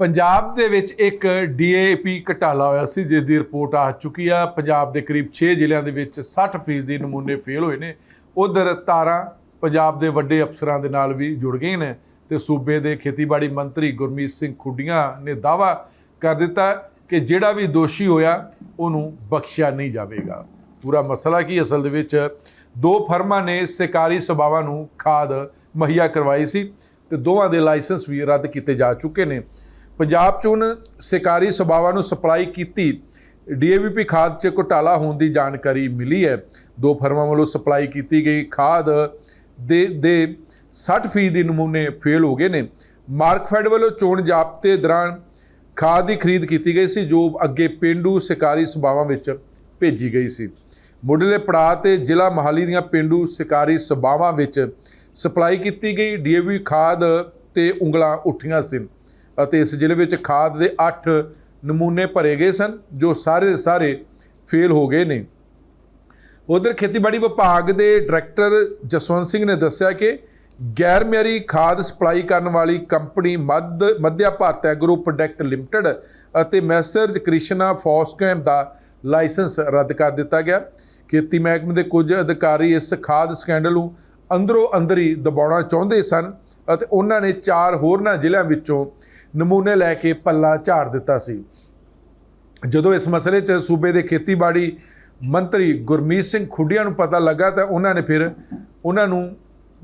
ਪੰਜਾਬ ਦੇ ਵਿੱਚ ਇੱਕ ਡੀਏਪੀ ਘਟਾਲਾ ਹੋਇਆ ਸੀ ਜਿਸ ਦੀ ਰਿਪੋਰਟ ਆ ਚੁੱਕੀ ਆ। ਪੰਜਾਬ ਦੇ ਕਰੀਬ 6 ਜ਼ਿਲ੍ਹਿਆਂ ਦੇ ਵਿੱਚ 60% ਦੀ ਨਮੂਨੇ ਫੇਲ ਹੋਏ ਨੇ। ਉਧਰ ਤਾਰਾਂ ਪੰਜਾਬ ਦੇ ਵੱਡੇ ਅਫਸਰਾਂ ਦੇ ਨਾਲ ਵੀ ਜੁੜ ਗਏ ਨੇ ਤੇ ਸੂਬੇ ਦੇ ਖੇਤੀਬਾੜੀ ਮੰਤਰੀ ਗੁਰਮੀਤ ਸਿੰਘ ਖੁੱਡੀਆਂ ਨੇ ਦਾਵਾ ਕਰ ਦਿੱਤਾ ਕਿ ਜਿਹੜਾ ਵੀ ਦੋਸ਼ੀ ਹੋਇਆ, ਉਹਨੂੰ ਬਖਸ਼ਿਆ ਨਹੀਂ ਜਾਵੇਗਾ। ਪੂਰਾ ਮਸਲਾ ਕੀ ਅਸਲ ਦੇ ਵਿੱਚ? ਦੋ ਫਰਮਾਂ ਨੇ ਸਰਕਾਰੀ ਸਭਾਵਾਂ ਨੂੰ ਖਾਦ ਮੁਹੱਈਆ ਕਰਵਾਈ ਸੀ ਤੇ ਦੋਵਾਂ ਦੇ ਲਾਇਸੈਂਸ ਵੀ ਰੱਦ ਕੀਤੇ ਜਾ ਚੁੱਕੇ ਨੇ। ਪੰਜਾਬ 'ਚ ਹੁਣ ਸਰਕਾਰੀ ਸਭਾਵਾਂ ਨੂੰ ਸਪਲਾਈ ਕੀਤੀ, ਡੀਏਵੀਪੀ ਖਾਦ 'ਚ ਘੁਟਾਲਾ ਹੋਣ ਦੀ ਜਾਣਕਾਰੀ ਮਿਲੀ ਹੈ। ਦੋ ਫਰਮਾਂ ਵੱਲੋਂ ਸਪਲਾਈ ਕੀਤੀ ਗਈ ਖਾਦ ਦੇ ਦੇ 60% ਦੀ ਨਮੂਨੇ ਫੇਲ ਹੋ ਗਏ ਨੇ। ਮਾਰਕਫੈਡ ਵੱਲੋਂ ਚੋਣ ਜਾਬਤੇ ਦੌਰਾਨ ਖਾਦ ਦੀ ਖਰੀਦ ਕੀਤੀ ਗਈ ਸੀ, ਜੋ ਅੱਗੇ ਪਿੰਡੂ ਸ਼ਿਕਾਰੀ ਸਭਾਵਾਂ ਵਿੱਚ ਭੇਜੀ ਗਈ ਸੀ। ਮੁੱਢਲੇ ਪੜਾਅ ਤੇ ਜ਼ਿਲ੍ਹਾ ਮਹਾਲੀ ਦੀਆਂ ਪਿੰਡੂ ਸ਼ਿਕਾਰੀ ਸਭਾਵਾਂ ਵਿੱਚ ਸਪਲਾਈ ਕੀਤੀ ਗਈ। ਡੀਏਵੀ ਖਾਦ ਤੇ ਉਂਗਲਾਂ ਉੱਠੀਆਂ ਸੀ। ਅਤੇ ਇਸ ਜ਼ਿਲ੍ਹੇ ਵਿੱਚ ਖਾਦ ਦੇ 8 ਨਮੂਨੇ ਭਰੇ ਗਏ ਸਨ, ਜੋ ਸਾਰੇ ਦੇ ਸਾਰੇ ਫੇਲ ਹੋ ਗਏ ਨੇ। ਉਧਰ ਖੇਤੀਬਾੜੀ ਵਿਭਾਗ ਦੇ ਡਾਇਰੈਕਟਰ ਜਸਵੰਤ ਸਿੰਘ ਨੇ ਦੱਸਿਆ ਕਿ ਗੈਰ ਮਿਆਰੀ ਖਾਦ ਸਪਲਾਈ ਕਰਨ ਵਾਲੀ company Madhya, Madhya Bharat agro product limited ਅਤੇ ਮੈਸਰਜ ਕ੍ਰਿਸ਼ਨਾ ਫੋਸਕੈਮ ਦਾ ਲਾਇਸੈਂਸ ਰੱਦ ਕਰ ਦਿੱਤਾ ਗਿਆ। ਖੇਤੀ ਮਹਿਕਮੇ ਦੇ ਕੁਝ ਅਧਿਕਾਰੀ ਇਸ ਖਾਦ ਸਕੈਂਡਲ ਨੂੰ ਅੰਦਰੋਂ ਅੰਦਰ ਹੀ ਦਬਾਉਣਾ ਚਾਹੁੰਦੇ ਸਨ। ਅਤੇ ਉਹਨਾਂ ਨੇ ਚਾਰ ਹੋਰਨਾਂ ਜ਼ਿਲ੍ਹਿਆਂ ਵਿੱਚੋਂ ਨਮੂਨੇ ਲੈ ਕੇ ਪੱਲਾ ਝਾੜ ਦਿੱਤਾ ਸੀ। ਜਦੋਂ ਇਸ ਮਸਲੇ 'ਚ ਸੂਬੇ ਦੇ ਖੇਤੀਬਾੜੀ ਮੰਤਰੀ ਗੁਰਮੀਤ ਸਿੰਘ ਖੁੱਡੀਆਂ ਨੂੰ ਪਤਾ ਲੱਗਾ ਤਾਂ ਉਹਨਾਂ ਨੇ ਫਿਰ ਉਹਨਾਂ ਨੂੰ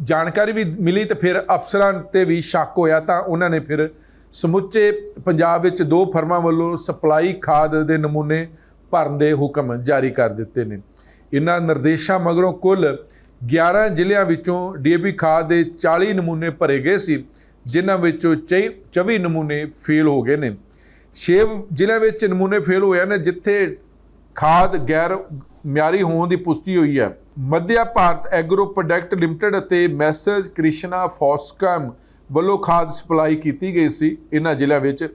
ਜਾਣਕਾਰੀ ਵੀ ਮਿਲੀ ਤੇ ਫਿਰ ਅਫਸਰਾਂ ਤੇ ਵੀ ਸ਼ੱਕ ਹੋਇਆ ਤਾਂ ਉਹਨਾਂ ਨੇ ਫਿਰ ਸਮੁੱਚੇ ਪੰਜਾਬ ਵਿੱਚ ਦੋ ਫਰਮਾਂ ਵੱਲੋਂ ਸਪਲਾਈ ਖਾਦ ਦੇ ਨਮੂਨੇ ਭਰਨ ਦੇ ਹੁਕਮ ਜਾਰੀ ਕਰ ਦਿੱਤੇ ਨੇ। ਇਹਨਾਂ ਨਿਰਦੇਸ਼ਾਂ ਮਗਰੋਂ ਕੁੱਲ 11 ਜ਼ਿਲ੍ਹਿਆਂ ਵਿੱਚੋਂ ਡੀਏਪੀ ਖਾਦ ਦੇ 40 ਨਮੂਨੇ ਭਰੇ ਗਏ ਸੀ, ਜਿਨ੍ਹਾਂ ਵਿੱਚੋਂ 24 ਨਮੂਨੇ ਫੇਲ ਹੋ ਗਏ ਨੇ। 6 ਜ਼ਿਲ੍ਹਿਆਂ ਵਿੱਚ ਨਮੂਨੇ ਫੇਲ ਹੋਏ ਨੇ ਜਿੱਥੇ ਖਾਦ ਗੈਰ ਮਿਆਰੀ ਹੋਣ ਦੀ ਪੁਸ਼ਟੀ ਹੋਈ ਹੈ। Madhya Bharat agro product limited ਅਤੇ ਮੈਸੇਜ ਕ੍ਰਿਸ਼ਨਾ ਫੋਸਕਮ ਵੱਲੋਂ ਖਾਦ ਸਪਲਾਈ ਕੀਤੀ ਗਈ ਸੀ। ਇਹਨਾਂ ਜ਼ਿਲ੍ਹਿਆਂ ਵਿੱਚ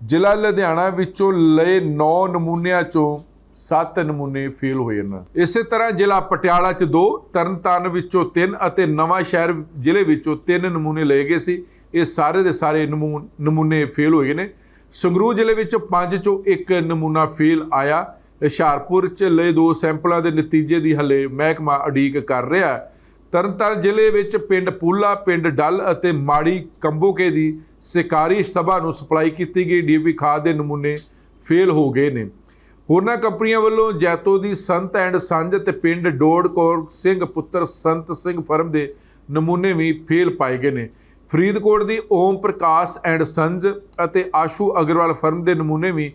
ਜ਼ਿਲ੍ਹਾ ਲੁਧਿਆਣਾ ਵਿੱਚੋਂ ਲਏ 9 ਨਮੂਨਿਆਂ ਚੋਂ 7 ਨਮੂਨੇ ਫੇਲ ਹੋਏ ਨੇ ਇਸੇ ਤਰ੍ਹਾਂ ਜ਼ਿਲ੍ਹਾ ਪਟਿਆਲਾ 'ਚ 2 ਤਰਨਤਾਰਨ ਵਿੱਚੋਂ 3 ਅਤੇ ਨਵਾਂ ਸ਼ਹਿਰ ਜ਼ਿਲ੍ਹੇ ਵਿੱਚੋਂ 3 ਨਮੂਨੇ ਲਏ ਗਏ ਸੀ। ਇਹ ਸਾਰੇ ਦੇ ਸਾਰੇ ਨਮੂ- ਨਮੂਨੇ ਫੇਲ ਹੋਏ ਨੇ। ਸੰਗਰੂਰ ਜ਼ਿਲ੍ਹੇ ਵਿੱਚੋਂ 5 ਚੋਂ 1 ਨਮੂਨਾ ਫੇਲ ਆਇਆ। ਹੁਸ਼ਿਆਰਪੁਰ 'ਚ ਲਏ ਦੋ ਸੈਂਪਲਾਂ ਦੇ ਨਤੀਜੇ ਦੀ ਹਲੇ ਮਹਿਕਮਾ ਉਡੀਕ ਕਰ ਰਿਹਾ ਹੈ। ਤਰਨਤਾਰਨ ਜ਼ਿਲ੍ਹੇ ਵਿੱਚ ਪਿੰਡ ਪੂਲਾ, ਪਿੰਡ ਡੱਲ ਅਤੇ ਮਾੜੀ ਕੰਬੋਕੇ ਦੀ ਸਿਕਾਰੀ ਸਭਾ ਨੂੰ ਸਪਲਾਈ ਕੀਤੀ ਗਈ। ਡੀਪੀ ਖਾਦ ਦੇ ਨਮੂਨੇ ਫੇਲ ਹੋ ਗਏ ਨੇ। ਹੋਰਨਾਂ ਕੰਪਨੀਆਂ ਵੱਲੋਂ ਜੈਤੋ ਦੀ ਸੰਤ ਐਂਡ ਸੰਜ ਤੇ ਪਿੰਡ ਡੋੜਕੌਰ ਸਿੰਘ ਪੁੱਤਰ ਸੰਤ ਸਿੰਘ ਫਰਮ ਦੇ ਨਮੂਨੇ ਵੀ ਫੇਲ ਪਾਏ ਗਏ ਨੇ। ਫਰੀਦਕੋਟ ਦੀ ਓਮ ਪ੍ਰਕਾਸ਼ ਐਂਡ ਸੰਜ ਅਤੇ ਆਸ਼ੂ ਅਗਰਵਾਲ ਫਰਮ ਦੇ ਨਮੂਨੇ ਵੀ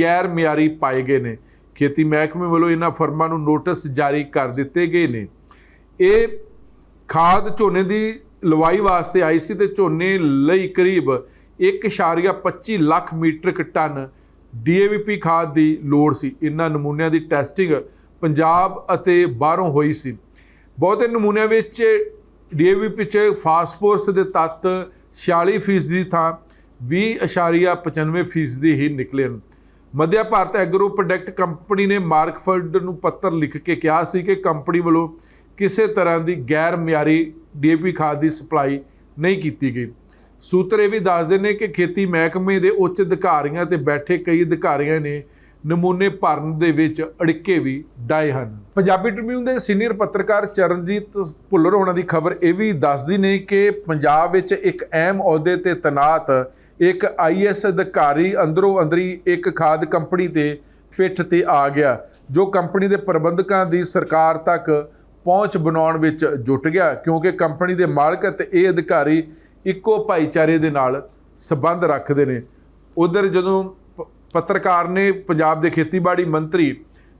ਗੈਰ ਮਿਆਰੀ ਪਾਏ ਗਏ ਨੇ। ਖੇਤੀ ਮਹਿਕਮੇ ਵੱਲੋਂ ਇਹਨਾਂ ਫਰਮਾਂ ਨੂੰ ਨੋਟਿਸ ਜਾਰੀ ਕਰ ਦਿੱਤੇ ਗਏ ਨੇ। ਇਹ ਖਾਦ ਝੋਨੇ ਦੀ ਲਵਾਈ ਵਾਸਤੇ ਆਈ ਸੀ ਤੇ ਝੋਨੇ ਲਈ ਕਰੀਬ 1.25 ਲੱਖ ਮੀਟ੍ਰਿਕ ਟਨ ਡੀਏਵੀਪੀ ਖਾਦ ਦੀ ਲੋੜ ਸੀ। ਇਹਨਾਂ ਨਮੂਨਿਆਂ ਦੀ ਟੈਸਟਿੰਗ ਪੰਜਾਬ ਅਤੇ ਬਾਹਰੋਂ ਹੋਈ ਸੀ। ਬਹੁਤੇ ਨਮੂਨਿਆਂ ਵਿੱਚ ਡੀਏਵੀਪੀ ਚ ਫਾਸਫੋਰਸ ਦੇ ਤੱਤ 46% ਦੀ ਥਾਂ 20.95% ਦੀ ਹੀ ਨਿਕਲੇ ਹਨ। Madhya Bharat agro product company ਨੇ ਮਾਰਕਫਰਡ ਨੂੰ ਪੱਤਰ ਲਿਖ ਕੇ ਕਿਹਾ ਸੀ ਕਿ ਕੰਪਨੀ ਵੱਲੋਂ ਕਿਸੇ ਤਰ੍ਹਾਂ ਦੀ ਗੈਰ ਮਿਆਰੀ ਡੀਏਪੀ ਖਾਦ ਦੀ ਸਪਲਾਈ ਨਹੀਂ ਕੀਤੀ ਗਈ। ਸੂਤਰ ਇਹ ਵੀ ਦੱਸਦੇ ਨੇ ਕਿ ਖੇਤੀ ਮਹਿਕਮੇ ਦੇ ਉੱਚ ਅਧਿਕਾਰੀਆਂ ਤੇ ਬੈਠੇ ਕਈ ਅਧਿਕਾਰੀਆਂ ਨੇ ਨਮੂਨੇ ਭਰਨ ਦੇ ਵਿੱਚ ਅੜਿੱਕੇ ਵੀ ਡਾਏ ਹਨ। ਪੰਜਾਬੀ ਟ੍ਰਿਬਿਊਨ ਦੇ ਸੀਨੀਅਰ ਪੱਤਰਕਾਰ ਚਰਨਜੀਤ ਭੁੱਲਰ ਹੋਣਾ ਦੀ ਖਬਰ ਇਹ ਵੀ ਦੱਸਦੀ ਨੇ ਕਿ ਪੰਜਾਬ ਵਿੱਚ ਇੱਕ ਅਹਿਮ ਅਹੁਦੇ ਤੇ ਤੈਨਾਤ ਇੱਕ ਆਈਐਸ ਅਧਿਕਾਰੀ ਅੰਦਰੋਂ ਅੰਦਰੀ ਇੱਕ ਖਾਦ ਕੰਪਨੀ ਤੇ ਪਿੱਠ ਤੇ ਆ ਗਿਆ, ਜੋ ਕੰਪਨੀ ਦੇ ਪ੍ਰਬੰਧਕਾਂ ਦੀ ਸਰਕਾਰ ਤੱਕ ਪਹੁੰਚ ਬਣਾਉਣ ਵਿੱਚ ਜੁਟ ਗਿਆ, ਕਿਉਂਕਿ ਕੰਪਨੀ ਦੇ ਮਾਲਕ ਅਤੇ ਇਹ ਅਧਿਕਾਰੀ ਇੱਕੋ ਭਾਈਚਾਰੇ ਦੇ ਨਾਲ ਸਬੰਧ ਰੱਖਦੇ ਨੇ। ਉਧਰ ਜਦੋਂ ਪੱਤਰਕਾਰ ਨੇ ਪੰਜਾਬ ਦੇ ਖੇਤੀਬਾੜੀ ਮੰਤਰੀ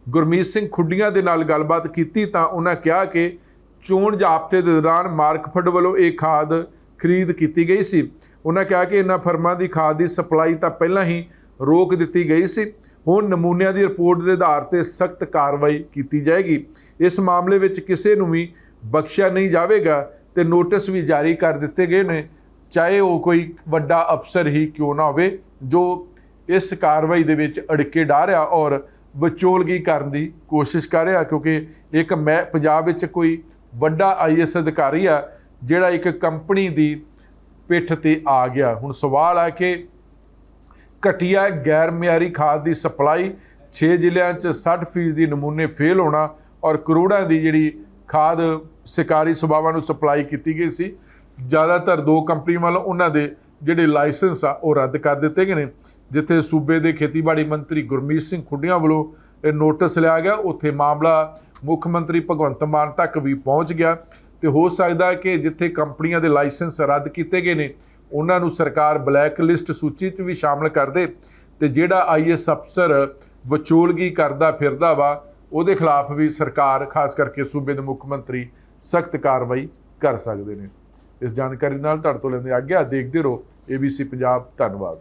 ਗੁਰਮੀਤ ਸਿੰਘ ਖੁੱਡੀਆਂ ਦੇ ਨਾਲ ਗੱਲਬਾਤ ਕੀਤੀ ਤਾਂ ਉਹਨਾਂ ਕਿਹਾ ਕਿ ਚੋਣ ਜਾਬਤੇ ਦੇ ਦੌਰਾਨ ਮਾਰਕਫੈਡ ਵੱਲੋਂ ਇਹ ਖਾਦ ਖਰੀਦ ਕੀਤੀ ਗਈ ਸੀ। ਉਹਨਾਂ ਕਿਹਾ ਕਿ ਇਹਨਾਂ ਫਰਮਾਂ ਦੀ ਖਾਦ ਦੀ ਸਪਲਾਈ ਤਾਂ ਪਹਿਲਾਂ ਹੀ ਰੋਕ ਦਿੱਤੀ ਗਈ ਸੀ। ਹੁਣ ਨਮੂਨਿਆਂ ਦੀ ਰਿਪੋਰਟ ਦੇ ਆਧਾਰ ਤੇ ਸਖਤ ਕਾਰਵਾਈ ਕੀਤੀ ਜਾਏਗੀ। ਇਸ ਮਾਮਲੇ ਵਿੱਚ ਕਿਸੇ ਨੂੰ ਵੀ ਬਖਸ਼ਿਆ ਨਹੀਂ ਜਾਵੇਗਾ। ਤੇ ਨੋਟਿਸ ਵੀ ਜਾਰੀ ਕਰ ਦਿੱਤੇ ਗਏ ਨੇ। ਚਾਹੇ ਉਹ ਕੋਈ ਵੱਡਾ ਅਫਸਰ ਹੀ ਕਿਉਂ ਨਾ ਹੋਵੇ, ਜੋ ਇਸ ਕਾਰਵਾਈ ਦੇ ਵਿੱਚ ਅੜਕੇ ਡਾ ਰਿਹਾ ਔਰ ਵਿਚੋਲਗੀ ਕਰਨ ਦੀ ਕੋਸ਼ਿਸ਼ ਕਰ ਰਿਹਾ, ਕਿਉਂਕਿ ਇੱਕ ਮੈਂ ਪੰਜਾਬ ਵਿੱਚ ਕੋਈ ਵੱਡਾ ਆਈਐਸ ਅਧਿਕਾਰੀ ਆ, ਜਿਹੜਾ ਇੱਕ ਕੰਪਨੀ ਦੀ ਪਿੱਠ ਤੇ ਆ ਗਿਆ। ਹੁਣ ਸਵਾਲ ਹੈ ਕਿ ਘਟੀਆ ਗੈਰ ਮਿਆਰੀ ਖਾਦ ਦੀ ਸਪਲਾਈ 6 ਜ਼ਿਲ੍ਹਿਆਂ 'ਚ 60% ਦੀ ਨਮੂਨੇ ਫੇਲ ਹੋਣਾ ਔਰ ਕਰੋੜਾਂ ਦੀ ਜਿਹੜੀ ਖਾਦ ਸ਼ਿਕਾਰੀ ਸਭਾਵਾਂ ਨੂੰ ਸਪਲਾਈ ਕੀਤੀ ਗਈ ਸੀ। ਜ਼ਿਆਦਾਤਰ ਦੋ ਕੰਪਨੀ ਵੱਲੋਂ ਉਹਨਾਂ ਦੇ ਜਿਹੜੇ ਲਾਇਸੈਂਸ ਆ, ਉਹ ਰੱਦ ਕਰ ਦਿੱਤੇ ਗਏ ਨੇ। ਜਿੱਥੇ ਸੂਬੇ ਦੇ ਖੇਤੀਬਾੜੀ ਮੰਤਰੀ ਗੁਰਮੀਤ ਸਿੰਘ ਖੁੱਡੀਆਂ ਵੱਲੋਂ ਇਹ ਨੋਟਿਸ ਲਿਆ ਗਿਆ। ਉੱਥੇ ਮਾਮਲਾ ਮੁੱਖ ਮੰਤਰੀ ਭਗਵੰਤ ਮਾਨ ਤੱਕ ਵੀ ਪਹੁੰਚ ਗਿਆ। ਤੇ ਹੋ ਸਕਦਾ ਹੈ ਕਿ ਜਿੱਥੇ ਕੰਪਨੀਆਂ ਦੇ ਲਾਇਸੈਂਸ ਰੱਦ ਕੀਤੇ ਗਏ ਨੇ, ਉਹਨਾਂ ਨੂੰ ਸਰਕਾਰ ਬਲੈਕ ਲਿਸਟ ਸੂਚੀ 'ਚ ਵੀ ਸ਼ਾਮਲ ਕਰ ਦੇ। ਤੇ ਜਿਹੜਾ ਆਈਐਸ ਅਫਸਰ ਵਿਚੋਲਗੀ ਕਰਦਾ ਫਿਰਦਾ ਵਾ ਉਹਦੇ ਖਿਲਾਫ ਵੀ ਸਰਕਾਰ, ਖਾਸ ਕਰਕੇ ਸੂਬੇ ਦੇ ਮੁੱਖ ਮੰਤਰੀ, ਸਖਤ ਕਾਰਵਾਈ ਕਰ ਸਕਦੇ ਨੇ। ਇਸ ਜਾਣਕਾਰੀ ਨਾਲ ਤੁਹਾਡੇ ਤੋਂ ਲੈਂਦੇ ਆਗਿਆ, ਦੇਖਦੇ ਰਹੋ ABC ਪੰਜਾਬ ਧੰਨਵਾਦ।